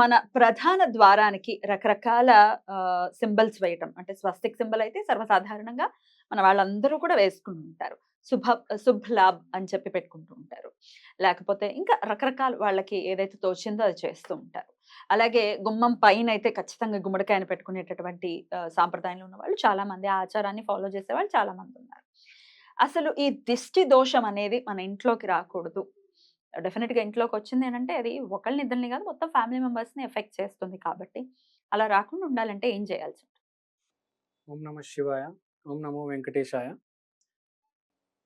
మన ప్రధాన ద్వారానికి రకరకాల సింబల్స్ వేయటం. అంటే స్వస్తిక్ సింబల్ అయితే సర్వసాధారణంగా మన వాళ్ళందరూ కూడా వేసుకుని ఉంటారు శుభ శుభ్ లాభ్ అని చెప్పి పెట్టుకుంటూ ఉంటారు. లేకపోతే ఇంకా రకరకాల వాళ్ళకి ఏదైతే తోచిందో అది చేస్తూ ఉంటారు. అలాగే గుమ్మం పైన అయితే ఖచ్చితంగా గుమ్మడికాయను పెట్టుకునేటటువంటి సాంప్రదాయంలో ఉన్న వాళ్ళు చాలా మంది ఆ ఆచారాన్ని ఫాలో చేసే వాళ్ళు చాలా మంది ఉన్నారు. అసలు ఈ దిష్టి దోషం అనేది మన ఇంట్లోకి రాకూడదు. డెఫినెట్గా ఇంట్లోకి వచ్చింది ఏంటంటే అది ఒకళ్ళని ఇద్దరిని కాదు మొత్తం ఫ్యామిలీ మెంబర్స్ని ఎఫెక్ట్ చేస్తుంది కాబట్టి అలా రాకుండా ఉండాలంటే ఏం చేయాల్సి ఉంటుంది? ఓం నమ శివాయ ఓం నమో వెంకటేశాయ.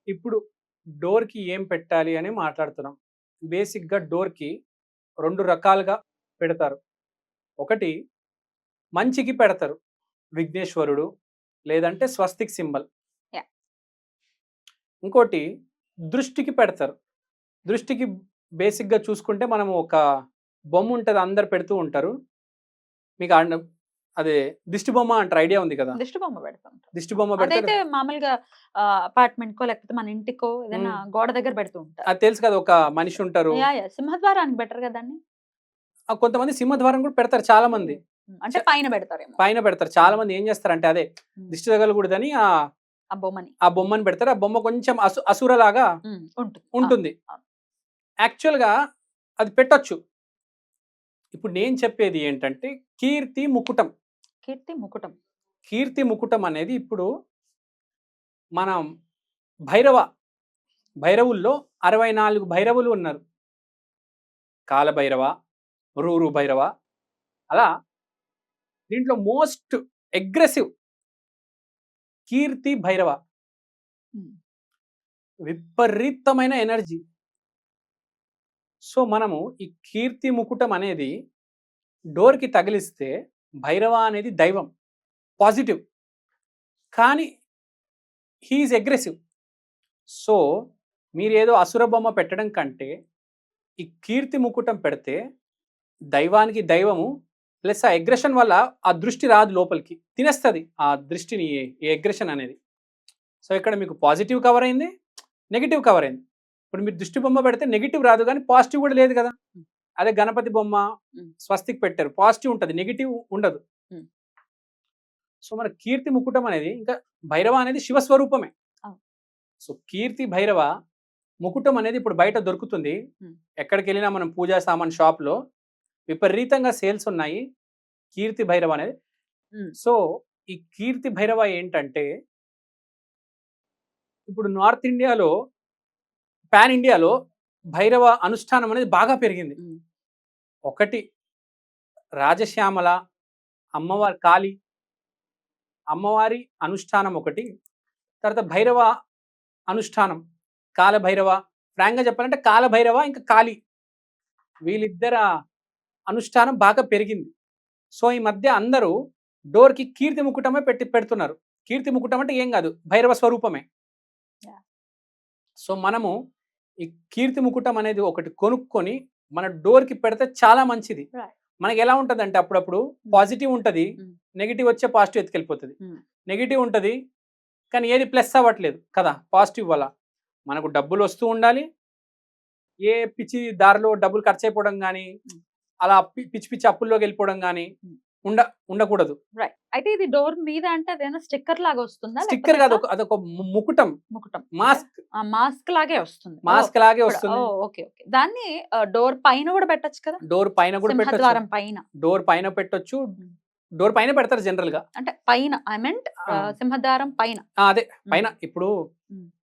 ఇప్పుడు డోర్కి ఏం పెట్టాలి అని మాట్లాడుతున్నాం. బేసిక్గా డోర్కి రెండు రకాలుగా పెడతారు. ఒకటి మంచికి పెడతారు. విఘ్నేశ్వరుడు లేదంటే స్వస్తిక్ సింబల్. ఇంకోటి దృష్టికి పెడతారు. దృష్టికి బేసిక్గా చూసుకుంటే మనం ఒక బొమ్మ ఉంటుంది అందరు పెడుతూ ఉంటారు. మీకు అదే దిష్టి బొమ్మ అంటారు ఐడియా ఉంది కదా? దిష్టి బొమ్మ పెడతాం దిష్టి బొమ్మ పెడితే మామూలుగా అపార్ట్మెంట్ కో లేకపోతే మన ఇంటికో ఏదైనా గోడ దగ్గర పెడుతూ ఉంటారు. అది తెలుసు కదా ఒక మనిషి ఉంటారు. సింహద్వారానికి బెటర్ కదండి ఆ కొంతమంది సింహద్వారం కూడా పెడతారు చాలా మంది అంటే పైన పెడతారేమో. పైన పెడతారు. చాలా మంది ఏం చేస్తారంటే అదే దిష్టి తగలకూడదని ఆ ఆ బొమ్మని. ఆ బొమ్మని పెడతారు. ఆ బొమ్మ కొంచెం అసు అసురలాగా ఉంటుంది. యాక్చువల్గా అది పెట్టొచ్చు. ఇప్పుడు నేను చెప్పేది ఏంటంటే కీర్తి ముకుటం. కీర్తి ముకుటం. కీర్తి ముకుటం అనేది ఇప్పుడు మనం భైరవ భైరవుల్లో అరవై నాలుగు భైరవులు ఉన్నారు. కాలభైరవ రూరు భైరవ అలా దీంట్లో మోస్ట్ అగ్రెసివ్ కీర్తి భైరవ. విపరీతమైన ఎనర్జీ. సో మనము ఈ కీర్తి ముకుటం అనేది డోర్కి తగిలిస్తే భైరవ అనేది దైవం పాజిటివ్. కానీ హీఈస్ అగ్రెసివ్. సో మీరేదో అసుర బొమ్మ పెట్టడం కంటే ఈ కీర్తి ముకుటం పెడితే దైవానికి దైవము ప్లస్ ఆ అగ్రెషన్ వల్ల ఆ దృష్టి రాదు లోపలికి. తినేస్తుంది ఆ దృష్టిని ఈ అగ్రెషన్ అనేది. సో ఇక్కడ మీకు పాజిటివ్ కవర్ అయింది నెగిటివ్ కవర్ అయింది. ఇప్పుడు మీరు దృష్టి బొమ్మ పెడితే నెగిటివ్ రాదు కానీ పాజిటివ్ కూడా లేదు కదా. అదే గణపతి బొమ్మ. స్వస్తిక్ పెట్టారు పాజిటివ్ ఉంటుంది నెగిటివ్ ఉండదు. సో మన కీర్తి ముకుటం అనేది ఇంకా భైరవ అనేది శివస్వరూపమే. సో కీర్తి భైరవ ముకుటం అనేది ఇప్పుడు బయట దొరుకుతుంది. ఎక్కడికి వెళ్ళినా మనం పూజా సామాన్ షాప్లో విపరీతంగా సేల్స్ ఉన్నాయి కీర్తి భైరవ అనేది సో ఈ కీర్తి భైరవ ఏంటంటే ఇప్పుడు నార్త్ ఇండియాలో పాన్ ఇండియాలో భైరవ అనుష్ఠానం అనేది బాగా పెరిగింది. ఒకటి రాజశ్యామల అమ్మవారి కాళి అమ్మవారి అనుష్ఠానం ఒకటి తర్వాత భైరవ అనుష్ఠానం కాలభైరవ ఫ్రాంక్గా చెప్పాలంటే కాలభైరవ ఇంకా కాళి. వీళ్ళిద్దర అనుష్ఠానం బాగా పెరిగింది. సో ఈ మధ్య అందరూ డోర్కి కీర్తి ముకుటమే పెట్టి పెడుతున్నారు. కీర్తి ముకుటం అంటే ఏం కాదు భైరవ స్వరూపమే. సో మనము ఈ కీర్తి ముకుటం అనేది ఒకటి కొనుక్కొని మన డోర్కి పెడితే చాలా మంచిది. మనకి ఎలా ఉంటుంది అంటే అప్పుడప్పుడు పాజిటివ్ ఉంటుంది. నెగిటివ్ వచ్చే పాజిటివ్ ఎత్తుకెళ్ళిపోతుంది. నెగిటివ్ ఉంటుంది కానీ ఏది ప్లస్ అవ్వట్లేదు కదా పాజిటివ్ వల్ల మనకు డబ్బులు వస్తూ ఉండాలి ఏ పిచ్చి దారిలో డబ్బులు ఖర్చు అయిపోవడం కానీ. అలా పిచ్చి పిచ్చి అప్పుల్లోకి వెళ్ళిపోవడం కానీ. ఉండ ఉండకూడదు. రైట్. అయితే ఇది డోర్ మీద అంటే అదేనా స్టిక్కర్ లాగా వస్తుందా స్టిక్కర్ కాదు ఒక- అదొక ము- ముకుటం. ముకుటం. మాస్క్. మాస్క్ లాగే వస్తుంది. మాస్క్ లాగే వస్తుంది. Okay okay. దాన్ని డోర్ పైన కూడా పెట్టొచ్చు కదా? డోర్ పైన కూడా పెట్టొచ్చు. సింహద్వారం పైన. డోర్ పైన పెట్టొచ్చు. డోర్ పైన పెడతారు జనరల్గా అంటే పైన ఐ మెంట్ ఆ. సింహద్వారం పైన. ఆ, అదే. పైన. ఇప్పుడు.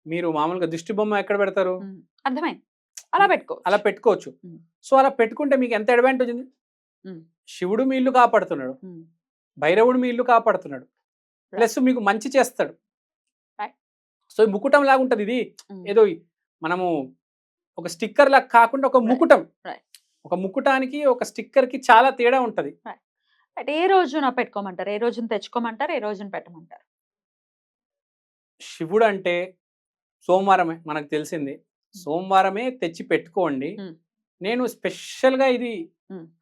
మీరు మామూలుగా దిష్టి బొమ్మ ఎక్కడ పెడతారు? ఉమ్, అర్థమైంది. అలా పెట్టుకో అలా పెట్టుకోవచ్చు. సో అలా పెట్టుకుంటే మీకు ఎంత అడ్వాంటేజ్ ఉంది. శివుడు మీ ఇల్లు కాపాడుతున్నాడు. భైరవుడు మీ ఇల్లు కాపాడుతున్నాడు. ప్లస్ మీకు మంచి చేస్తాడు. సో ఈ ముకుటం లాగా ఉంటుంది ఇది ఏదో మనము ఒక స్టిక్కర్ లాగా కాకుండా ఒక. ముకుటం. ఒక ముక్కుటానికి ఒక స్టిక్కర్కి చాలా తేడా ఉంటది. అంటే ఏ రోజున పెట్టుకోమంటారు? ఏ రోజున తెచ్చుకోమంటారు? ఏ రోజున పెట్టమంటారు? శివుడు అంటే సోమవారమే మనకు తెలిసింది. సోమవారమే తెచ్చి పెట్టుకోండి. నేను స్పెషల్గా ఇది.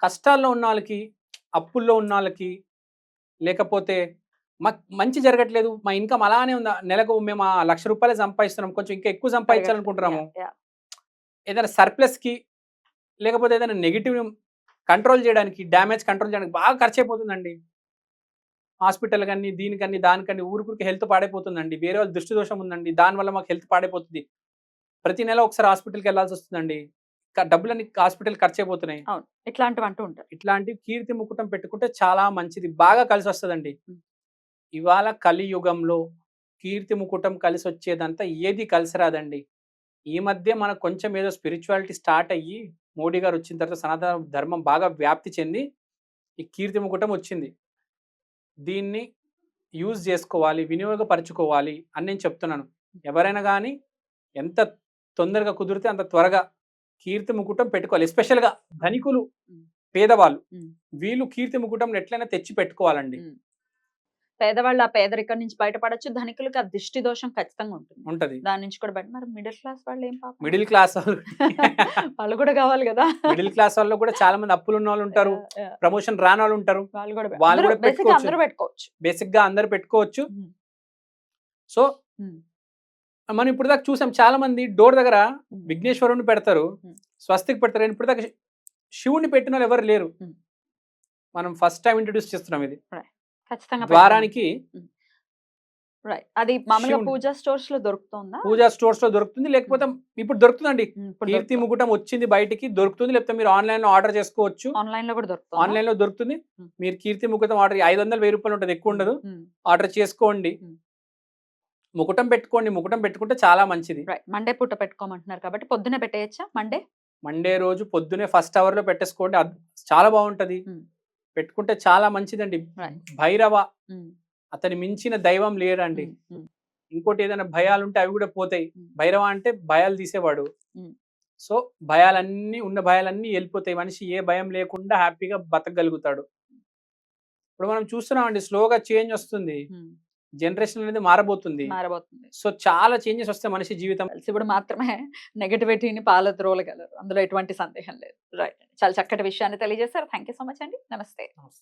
కష్టాల్లో ఉన్న వాళ్ళకి అప్పుల్లో ఉన్న వాళ్ళకి లేకపోతే మాకు మంచి జరగట్లేదు. మా ఇన్కమ్ అలానే ఉందా? నెలకు మేము ఆ లక్ష రూపాయలు సంపాదిస్తున్నాం. కొంచెం ఇంకా ఎక్కువ సంపాదించాలనుకుంటున్నాము. ఏదైనా సర్ప్లస్కి లేకపోతే ఏదైనా నెగిటివ్ కంట్రోల్ చేయడానికి డ్యామేజ్ కంట్రోల్ చేయడానికి బాగా ఖర్చు అయిపోతుందండి హాస్పిటల్ కానీ దీనికని దానికని ఊరికి హెల్త్ పాడైపోతుందండి. వేరే వాళ్ళ దృష్టి దోషం ఉందండి దానివల్ల మాకు హెల్త్ పాడైపోతుంది. ప్రతి నెల ఒకసారి హాస్పిటల్కి వెళ్ళాల్సి వస్తుందండి డబ్బులన్నీ హాస్పిటల్ ఖర్చు అయిపోతున్నాయి అవును. ఇట్లాంటివి అంటూ ఉంటారు. ఇట్లాంటి కీర్తి ముకుటం పెట్టుకుంటే చాలా మంచిది. బాగా కలిసి వస్తుందండి. ఇవాళ కలియుగంలో కీర్తి ముకుటం కలిసి వచ్చేదంతా ఏది కలిసి రాదండి ఈ మధ్య మనకు కొంచెం ఏదో స్పిరిచువాలిటీ స్టార్ట్ అయ్యి మోడీ గారు వచ్చిన తర్వాత సనాతన ధర్మం బాగా వ్యాప్తి చెంది ఈ కీర్తి ముకుటం వచ్చింది. దీన్ని యూజ్ చేసుకోవాలి వినియోగపరచుకోవాలి అని నేను చెప్తున్నాను. ఎవరైనా కానీ ఎంత తొందరగా కుదిరితే అంత త్వరగా కీర్తి ముకుటం పెట్టుకోవాలి ఎస్పెషల్గా ధనికులు. పేదవాళ్ళు. వీళ్ళు కీర్తి ముకుటం ఎట్లయినా తెచ్చి పెట్టుకోవాలండి. పేదవాళ్ళు ఆ పేదరికం నుంచి బయటపడచ్చు ధనికులకు ఆ దిష్టి దోషం ఖచ్చితంగా ఉంటుంది ఉంటది దాని నుంచి కూడా బయట మరి మిడిల్ క్లాస్ వాళ్ళు ఏం పాపం మిడిల్ క్లాస్ వాళ్ళు వాళ్ళు కూడా కావాలి కదా మిడిల్ క్లాస్ వాళ్ళు కూడా చాలా మంది అప్పులు ఉన్న వాళ్ళు ఉంటారు. ప్రమోషన్ రాని వాళ్ళు ఉంటారు వాళ్ళు కూడా వాళ్ళు కూడా పెట్టుకోవచ్చు. బేసిక్గా అందరు పెట్టుకోవచ్చు. సో. మనం ఇప్పుడు దాకా చూసాం చాలా మంది డోర్ దగ్గర. విఘ్నేశ్వరుని పెడతారు. స్వస్తికి పెడతారు. ఇప్పుడు దాకా శివుణ్ణి పెట్టిన వాళ్ళు ఎవరు లేరు. మనం ఫస్ట్ టైం ఇంట్రడ్యూస్ చేస్తున్నాం ఇది. ద్వారానికి అది మామూలుగా. పూజా స్టోర్స్లో దొరుకుతుందా? పూజా స్టోర్స్లో దొరుకుతుంది లేకపోతే ఇప్పుడు దొరుకుతుందండి. కీర్తి ఆన్లైన్ ముకుటం వచ్చింది బయటికి దొరుకుతుంది. లేకపోతే మీరు ఆన్లైన్లో ఆర్డర్ చేసుకోవచ్చు. లో కూడా దొరుకుతుంది? ఆన్లైన్లో దొరుకుతుంది. మీరు కీర్తి ముకుటం ఆర్డర్ ఐదు వందలు వెయ్యి రూపాయలు ఉంటుంది ఎక్కువ ఉండదు. ఆర్డర్ చేసుకోండి. ముకుటం పెట్టుకోండి ముకుటం పెట్టుకుంటే చాలా మంచిది. మండే పూట పెట్టుకోమంటున్నారు కాబట్టి పొద్దునే పెట్టేయచ్చా మండే మండే రోజు పొద్దునే ఫస్ట్ అవర్లో పెట్టేసుకోండి. చాలా బాగుంటది. మ్. పెట్టుకుంటే చాలా మంచిదండి. భైరవ అతని మించిన దైవం లేరండి. ఇంకోటి ఏదైనా భయాలు ఉంటే అవి కూడా పోతాయి. భైరవ అంటే భయాలు తీసేవాడు. సో భయాలన్నీ ఉన్న భయాలన్నీ వెళ్ళిపోతాయి. మనిషి ఏ భయం లేకుండా హ్యాపీగా బతకగలుగుతాడు. ఇప్పుడు మనం చూస్తున్నామండి స్లోగా చేంజ్ వస్తుంది. జనరేషన్ అనేది మారబోతుంది. మారబోతుంది. సో చాలా చేంజెస్ వస్తాయి మనిషి జీవితం శివుడు మాత్రమే నెగటివిటీని పాలద్రోలగలరు అందులో ఎటువంటి సందేహం లేదు. రైట్. చాలా చక్కటి విషయాన్ని తెలియజేశారు. థ్యాంక్ యూ సో మచ్ అండి. నమస్తే.